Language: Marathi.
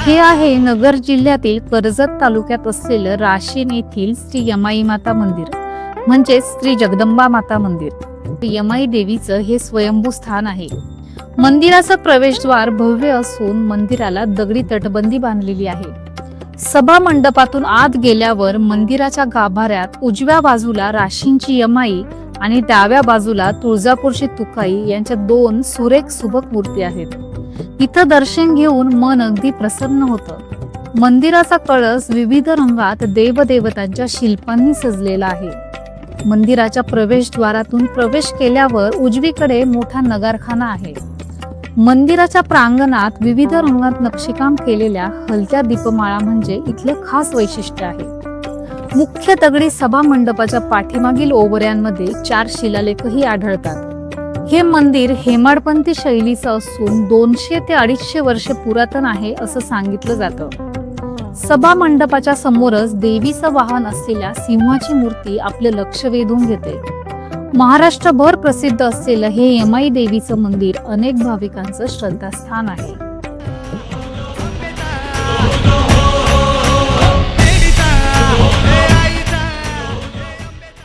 हे आहे नगर जिल्ह्यातील कर्जत तालुक्यात असलेलं राशीन येथील श्री यमाई माता मंदिर म्हणजेच श्री जगदंबा माता मंदिर. यमाई देवीचं हे स्वयंभू स्थान आहे. मंदिराचं प्रवेशद्वार भव्य असून मंदिराला दगडी तटबंदी बांधलेली आहे. सभा मंडपातून आत गेल्यावर मंदिराच्या गाभाऱ्यात उजव्या बाजूला राशींची यमाई आणि डाव्या बाजूला तुळजापूरची तुकाई यांच्या दोन सुरेख सुबक मूर्ती आहेत. इथं दर्शन घेऊन मन अगदी प्रसन्न होतं. मंदिराचा कळस विविध रंगात देवदेवतांच्या शिल्पांनी सजलेला आहे. मंदिराच्या प्रवेशद्वारातून प्रवेश केल्यावर उजवीकडे मोठा नगारखाना आहे. मंदिराच्या प्रांगणात विविध रंगात नक्षीकाम केलेल्या हलक्या दीपमाळा म्हणजे इथले खास वैशिष्ट्य आहे. मुख्य दगडी सभा मंडपाच्या पाठीमागील ओवऱ्यांमध्ये चार शिलालेखही आढळतात. हे मंदिर हेमाडपंथी शैलीचं असून दोनशे ते अडीचशे वर्षे पुरातन आहे असं सांगितलं जातं. सभा मंडपाच्या समोरच देवीचं वाहन असलेल्या सिंहाची मूर्ती आपलं लक्ष वेधून घेते. महाराष्ट्रभर प्रसिद्ध असलेलं हे यमाई देवीचं मंदिर अनेक भाविकांचं श्रद्धास्थान आहे.